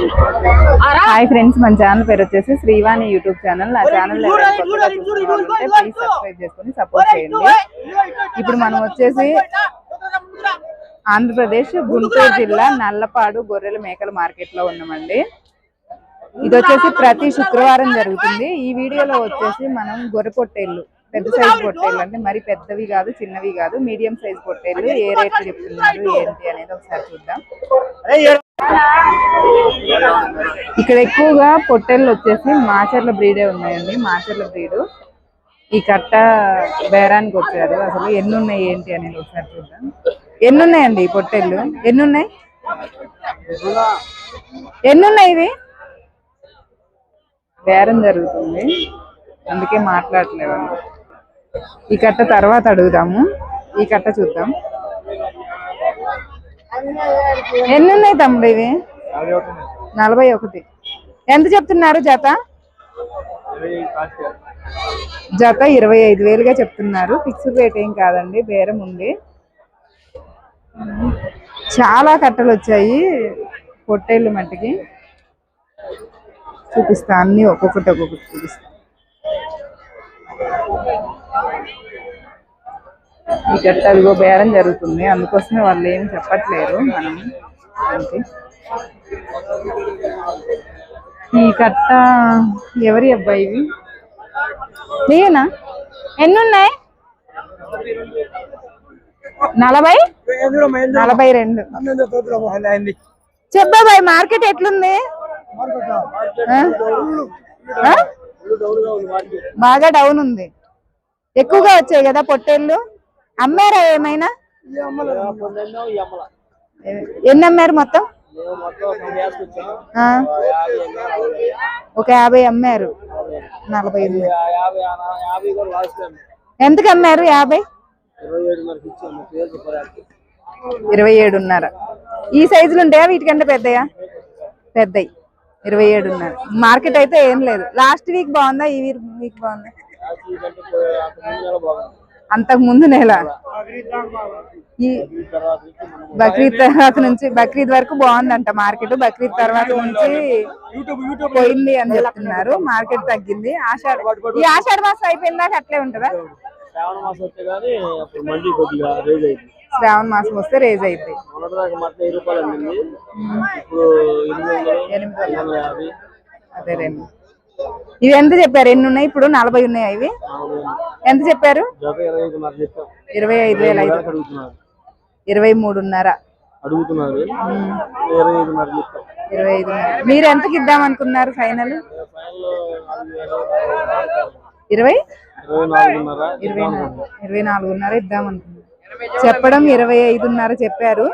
Hi friends మన channel పేరు వచ్చేసి శ్రీవాణి యూట్యూబ్ ఛానల్. నా ఛానల్ ప్లీజ్ సబ్స్క్రైబ్ చేసుకొని సపోర్ట్ చేయండి. ఇప్పుడు మనం వచ్చేసి ఆంధ్రప్రదేశ్ గుంటూరు జిల్లా నల్లపాడు గొర్రెల మేకల మార్కెట్లో ఉన్నామండి ఇది వచ్చేసి ప్రతి శుక్రవారం జరుగుతుంది. ఈ వీడియోలో వచ్చేసి మనం గొర్రె పొట్టేళ్ళు పెద్ద సైజ్ పొట్టేళ్ళు అంటే మరి పెద్దవి కాదు చిన్నవి కాదు మీడియం సైజ్ పొట్టేళ్ళు ఏ రేట్లు చెప్తున్నారు ఏంటి అనేది ఒకసారి చూద్దాం. ఇక్కడ ఎక్కువగా పొట్టెళ్ళు వచ్చేసి మాచర్ల బ్రీడే ఉన్నాయండి మాచర్ల బ్రీడు. ఈ కట్ట బేరానికి వచ్చారు. అసలు ఎన్ని ఉన్నాయి ఏంటి అనేది ఒకసారి చూద్దాం. ఎన్ని ఉన్నాయండి ఈ పొట్టెళ్ళు? ఎన్ని ఉన్నాయి ఎన్ని ఉన్నాయి ఇవి? బేరం జరుగుతుంది. అందుకే మాట్లాడలేదు ఈ కట్ట తర్వాత అడుగుదాము. ఈ కట్ట చూద్దాం. ఎన్ని ఉన్నాయి తమ్ముడు ఇవి? నలభై ఒకటి. ఎంత చెప్తున్నారు జత? జత ఇరవై ఐదు వేలుగా చెప్తున్నారు. ఫిక్స్డ్ రేట్ ఏం కాదండి బేరం ఉంది. చాలా కట్టలు వచ్చాయి పొట్టేళ్ళు మట్టికి. చూపిస్తా అన్ని ఒక్కొక్కటి ఒక్కొక్కటి చూపిస్తా. ఈ కట్ట అదిగో బేరం జరుగుతుంది. అందుకోసమే వాళ్ళు ఏం చెప్పట్లేరు మనం. అంటే ఈ కట్ట ఎవరి అబ్బాయి ఇవి? నీయేనా ఎన్ని ఉన్నాయి నలభై? నలభై రెండు. చెప్పాబాయ్ మార్కెట్ ఎట్లుంది? బాగా డౌన్ ఉంది. ఎక్కువగా వచ్చాయి కదా పొట్టేళ్ళు? అమ్మారా ఏమైనా? ఎన్ని అమ్మారు మొత్తం? ఒక యాభై అమ్మారు. నలభై ఎంతకు అమ్మారు యాభై? ఇరవై ఏడున్నర. ఈ సైజులు ఉంటాయా? వీటికంటే పెద్దయా? పెద్దయి. ఇరవై ఏడున్నర. మార్కెట్ అయితే ఏం లేదు. లాస్ట్ వీక్ బాగుందా? ఈ వీక్ బాగుందా. అంతకు ముందు నెల. ఈ బక్రీద్ తర్వాత నుంచి బక్రీద్ వరకు బాగుందంట మార్కెట్. బక్రీద్ తర్వాత నుంచి పోయింది అని చెప్తున్నారు. మార్కెట్ తగ్గింది. ఆషాఢ ఈ ఆషాఢ మాసం అయిపోయిందాక అట్లే ఉంటుందా? శ్రావణ మాసం వస్తే రేజ్ అయింది. ఎనిమిది వందలు ఇవి ఎంత చెప్పారు? ఎన్ని ఉన్నాయి? ఇప్పుడు నలభై ఉన్నాయి ఇవి. ఎంత చెప్పారు? ఇరవై ఐదు వేల ఐదు. ఇరవై మూడున్నర. అడుగుతున్నారు. ఇరవై ఐదు మీరు ఎంతకి ఇద్దాం అనుకున్నారు ఫైనల్? ఇరవై? ఇరవై ఇరవై నాలుగు. ఇరవై నాలుగున్నర ఇద్దాం అనుకున్నారు చెప్పడం ఇరవై ఐదున్నర చెప్పారు.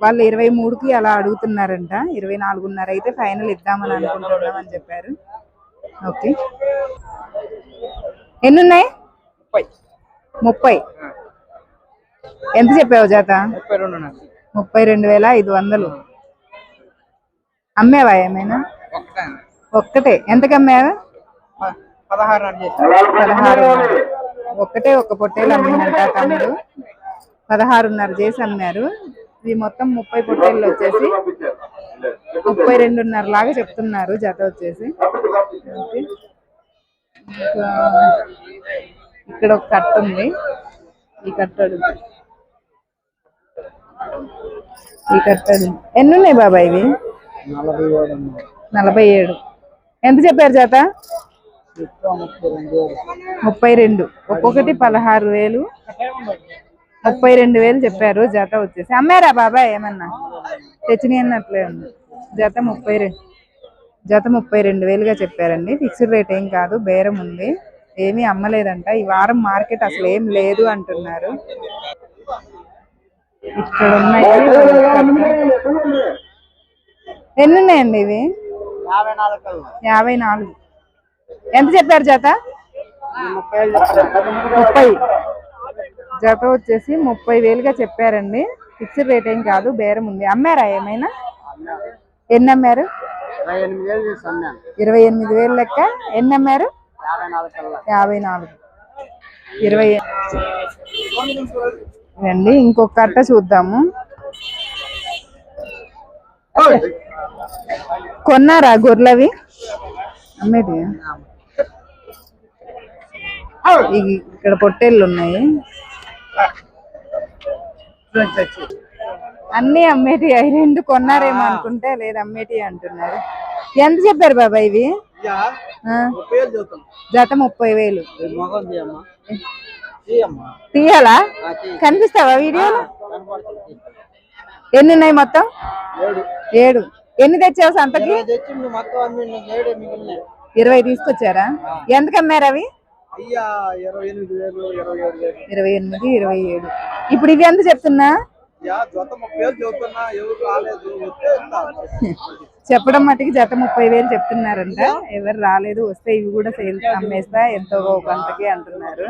వాళ్ళు ఇరవై మూడుకి అలా అడుగుతున్నారంట. ఇరవై నాలుగున్నర అయితే ఫైనల్ ఇద్దామని అనుకుంటున్నాం అని చెప్పారు. ఓకే. ఎన్ని ఉన్నాయి ముప్పై. ఎంత చెప్పావు జాత? ముప్పై రెండు వేల ఐదు వందలు. అమ్మేవా ఏమైనా? ఒక్కటే. ఎంతకు అమ్మావా? పదహారు పదహారు ఒక్కటే ఒక్క పొట్టేలు అమ్మిందంట తమ్ముడు పదహారున్నర చేసి అమ్మారు. ఇవి మొత్తం ముప్పై పొట్టేళ్ళు వచ్చేసి ముప్పై రెండున్నర లాగా చెప్తున్నారు జత వచ్చేసి. ఇక్కడ ఒక కట్ట ఉంది. ఈ కట్టడు ఈ కట్టడు ఎన్ని ఉన్నాయి బాబాయ్ ఇవి? నలభై ఏడు. ఎంత చెప్పారు జత? ముప్పై రెండు ముప్పై రెండు. ఒక్కొక్కటి పదహారు వేలు. ముప్పై రెండు వేలు చెప్పారు జత వచ్చేసి. అమ్మారా బాబాయ్ ఏమన్నా? తెచ్చినాయి అన్నట్లే ఉంది. జత ముప్పై రెండు. జత ముప్పై రెండు వేలుగా చెప్పారండి. ఫిక్స్డ్ రేట్ ఏం కాదు బేరం ఉంది. ఏమీ అమ్మలేదంట. ఈ వారం మార్కెట్ అసలు ఏం లేదు అంటున్నారు. ఇక్కడ ఉన్నాయి. ఎన్ని ఉన్నాయండి ఇవి? యాభై నాలుగు. ఎంత చెప్పారు జత? ముప్పై. జత వచ్చేసి ముప్పై వేలుగా చెప్పారండి. ఫిక్స్డ్ రేట్ ఏం కాదు బేరం ఉంది. అమ్మారా ఏమైనా? ఎన్ని అమ్మారు? ఇరవై ఎనిమిది వేలు లెక్క. ఎన్ని అమ్మారు? యాభై నాలుగు. ఇరవై రండి ఇంకొక కట్ట చూద్దాము. కొన్నారా గొర్రెలవి? అమ్మేది ఇక్కడ పొట్టేళ్ళు ఉన్నాయి. అన్ని అమ్మేటి రెండు కొన్నారేమో అనుకుంటే లేదు అమ్మేటి అంటున్నారు. ఎంత చెప్పారు బాబా ఇవి? జత ముప్పై వేలు. తీయాలా? కనిపిస్తావా వీడియోలో? ఎన్ని ఉన్నాయి మొత్తం? ఏడు. ఎన్ని తెచ్చావు సంతకి? ఇరవై తీసుకొచ్చారా? అమ్మారు అవి? ఇరవై ఎనిమిది ఇరవై ఏడు ఇప్పుడు ఇవి ఎంత చెప్తున్నా. చెప్పడం మట్టుకి జత ముప్పై వేలు చెప్తున్నారంట. ఎవరు రాలేదు వస్తే ఇవి కూడా సేల్ అమ్మేస్తా ఎంతో కొంతకి అంటున్నారు.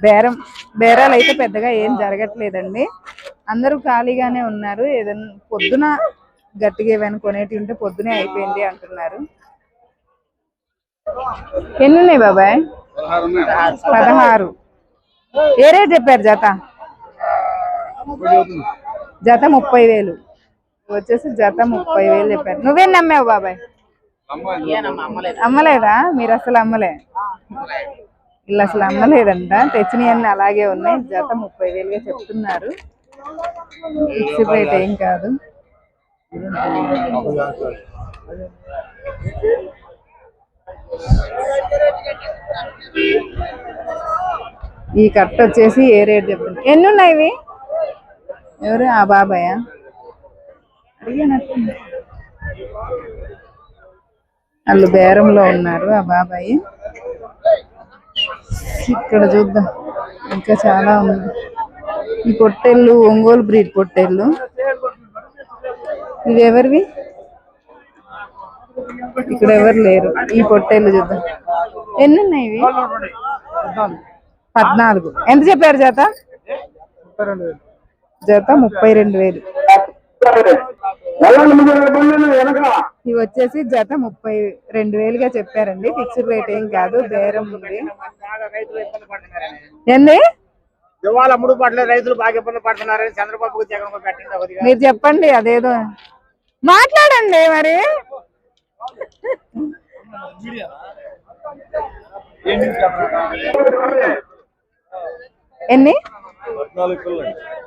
బేరం బేరాలు అయితే పెద్దగా ఏం జరగట్లేదండి. అందరూ ఖాళీగానే ఉన్నారు. ఏదైనా పొద్దున గట్టిగా ఏమైనా కొనేటి ఉంటే పొద్దునే అయిపోయింది అంటున్నారు. ఎన్ని ఉన్నాయి బాబాయ్? పదహారు. ఏ రేట్ చెప్పారు జత? జత ముప్పై వేలు. వచ్చేసి జత ముప్పై వేలు చెప్పారు. నువ్వేం నమ్మావు బాబాయ్? అమ్మలేదా? మీరు అసలు అమ్మలే. వీళ్ళు అసలు అమ్మలేదంట. తెచ్చినవన్నీ అలాగే ఉన్నాయి. జత ముప్పై వేలుగా చెప్తున్నారు. ఫిక్స్డ్ రేట్ ఏం కాదు. ఈ కట్ట వచ్చేసి ఏ రేట్ చెప్పండి? ఎన్ని ఉన్నాయి ఇవి? ఎవరు? ఆ బాబాయా? వాళ్ళు బేరంలో ఉన్నారు ఆ బాబాయ్. ఇక్కడ చూద్దాం. ఇంకా చాలా ఉంది. ఈ పొట్టేళ్ళు ఒంగోలు బ్రీడ్ పొట్టేళ్ళు. ఇవి ఎవరివి? ఇక్కడ ఎవరు లేరు. ఈ పొట్టేళ్ళు చూద్దాం. ఎన్ని ఉన్నాయి ఇవి? పద్నాలుగు. ఎంత చెప్పారు జత? జత ముప్పై రెండు వేలు. ఇవి వచ్చేసి జత ముప్పై రెండు వేలుగా చెప్పారండి. ఫిక్స్డ్ రేట్ ఏం కాదు బేరం ఉంది. ఏంది? ఇవాళ అమ్ముడు పడలేదు రైతులు బాగా ఇబ్బంది పడుతున్నారని చంద్రబాబు మీరు చెప్పండి అదేదో. మాట్లాడండి మరి. ఎన్ని?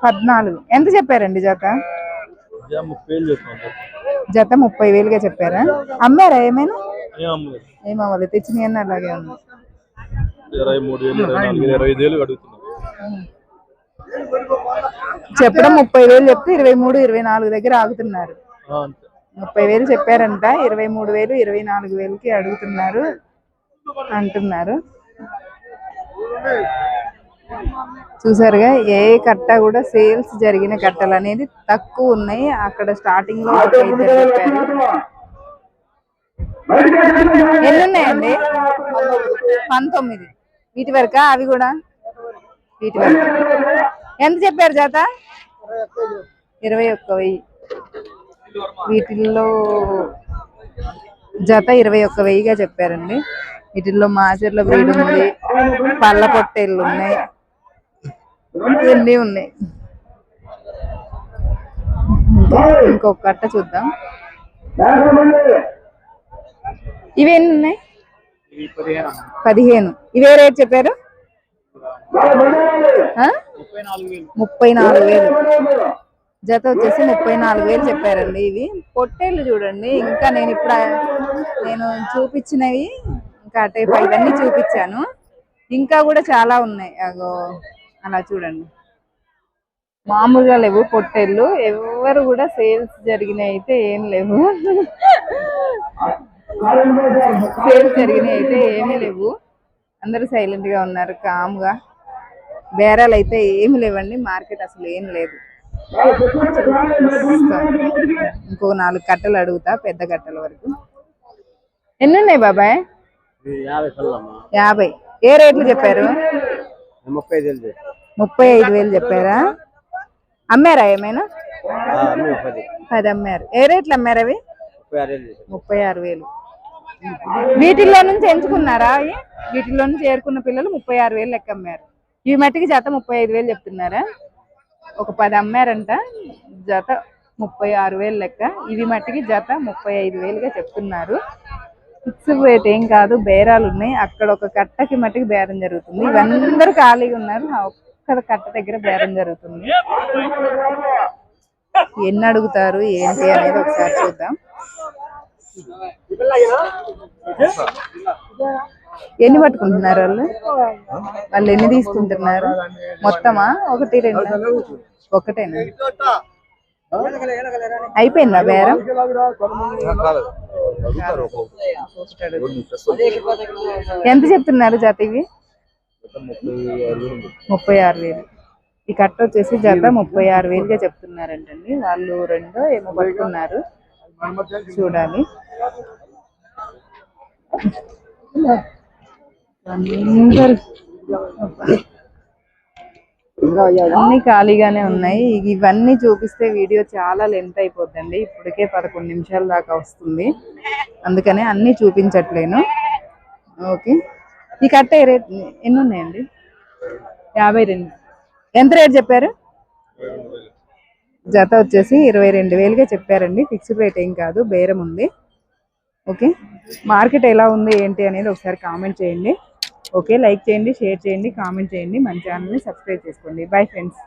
పద్నాలుగు ఎంత చెప్పారండి జత? జత ముప్పై వేలుగా చెప్పారా? అమ్మారా ఏమైనా? ఏం అమ్మలేదు. ఏమవ్వలేదు తెచ్చినవన్నీ అలాగే ఉంది. ఇరవై మూడు వేలు ఇరవై నాలుగు వేలు ఇరవై ఐదు వేలు అడుగుతున్నారు చెప్పడం ముప్పై వేలు చెప్తే ఇరవై మూడు ఇరవై నాలుగు దగ్గర ఆగుతున్నారు. ముప్పై వేలు చెప్పారంట. ఇరవై మూడు వేలు ఇరవై నాలుగు వేలకి అడుగుతున్నారు అంటున్నారు. చూసారుగా ఏ కట్ట కూడా సేల్స్ జరిగిన కట్టలు అనేది తక్కువ ఉన్నాయి. అక్కడ స్టార్టింగ్లో ఎన్ని ఉన్నాయండి పంతొమ్మిది. వీటి వరక? అవి కూడా? వీటి వరకు. ఎంత చెప్పారు జాత? ఇరవై ఒక్క వెయ్యి. వీటిల్లో జత ఇరవై ఒక్క వెయ్యిగా చెప్పారండి. వీటిల్లో మాచర్ల బ్రీడ్ ఉంది పళ్ళ పొట్టేళ్ళు ఉన్నాయి ఇవన్నీ ఉన్నాయి. ఇంకా ఇంకొక కట్ట చూద్దాం. ఇవి ఎన్ని ఉన్నాయి? పదిహేను. ఇవే రేట్ చెప్పారు? ముప్పై నాలుగు వేలు. జత వచ్చేసి ముప్పై నాలుగు వేలు చెప్పారండి ఇవి. పొట్టేళ్ళు చూడండి. ఇంకా నేను ఇప్పుడు నేను చూపించినవి ఇంకా టైప్ ఇవన్నీ చూపించాను. ఇంకా కూడా చాలా ఉన్నాయి. అగో అలా చూడండి. మామూలుగా లేవు పొట్టేళ్ళు. ఎవరు కూడా సేల్స్ జరిగినాయి అయితే ఏం లేవు. సేల్స్ జరిగినాయి అయితే ఏమీ లేవు. అందరూ సైలెంట్గా ఉన్నారు కామ్గా. బేరాలు అయితే ఏమి లేవండి. మార్కెట్ అసలు ఏం లేదు. ఇంకో నాలుగు కట్టలు అడుగుతా పెద్ద కట్టల వరకు. ఎన్ని ఉన్నాయి బాబాయ్ యాభై ఏ రేట్లు చెప్పారు? ముప్పై ఐదు వేలు చెప్పారా. అమ్మారా ఏమైనా? పది. అమ్మారు. ఏ రేట్లు అమ్మారు అవి? ముప్పై ఆరు వేలు ముప్పై ఆరు వేలు. వీటిల్లో నుంచి ఎంచుకున్నారా అవి? వీటిల్లో నుంచి ఏరుకున్న పిల్లలు ముప్పై ఆరు వేలు లెక్క అమ్మారు. ఈ మట్టికి జత ముప్పై ఐదు వేలు చెప్తున్నారా? ఒక పది అమ్మారంట జత ముప్పై ఆరు వేలు లెక్క. ఇవి మట్టికి జత ముప్పై ఐదు వేలుగా చెప్తున్నారు. ఫిక్స్డ్ రేట్ ఏం కాదు బేరాలు ఉన్నాయి. అక్కడ ఒక కట్టకి మట్టికి బేరం జరుగుతుంది. ఇవందరూ ఖాళీగా ఉన్నారు. ఒక్క కట్ట దగ్గర బేరం జరుగుతుంది. ఎన్ని అడుగుతారు ఏంటి అనేది ఒకసారి చూద్దాం. ఎన్ని పట్టుకుంటున్నారు వాళ్ళు? వాళ్ళు ఎన్ని తీసుకుంటున్నారు? మొత్తమా? ఒకటి రెండు? ఒకటేనా? అయిపోయిందా బేరం? ఎంత చెప్తున్నారు జత ఇవి? ముప్పై ఆరు వేలు. ఈ కట్ట వచ్చేసి జత ముప్పై ఆరు వేలుగా చెప్తున్నారంటండి. వాళ్ళు రెండో ఏమో పట్టుకున్నారు. చూడాలి. అన్ని ఖాళీగానే ఉన్నాయి. ఇవన్నీ చూపిస్తే వీడియో చాలా లెంత్ అయిపోద్దండి. ఇప్పటికే పదకొండు నిమిషాల దాకా వస్తుంది. అందుకనే అన్ని చూపించట్లేను. ఓకే. ఈ కట్ట రేట్ ఎన్ని ఉన్నాయండి? యాభై రెండు. ఎంత రేట్ చెప్పారు? జత వచ్చేసి ఇరవై రెండు వేలుగా చెప్పారండి. ఫిక్స్డ్ రేట్ ఏం కాదు. బేరం ఉంది. ఓకే. మార్కెట్ ఎలా ఉంది ఏంటి అనేది ఒకసారి కామెంట్ చేయండి. ఓకే లైక్ చేయండి షేర్ చేయండి కామెంట్ చేయండి మన ఛానల్ని సబ్స్క్రైబ్ చేసుకోండి. Bye friends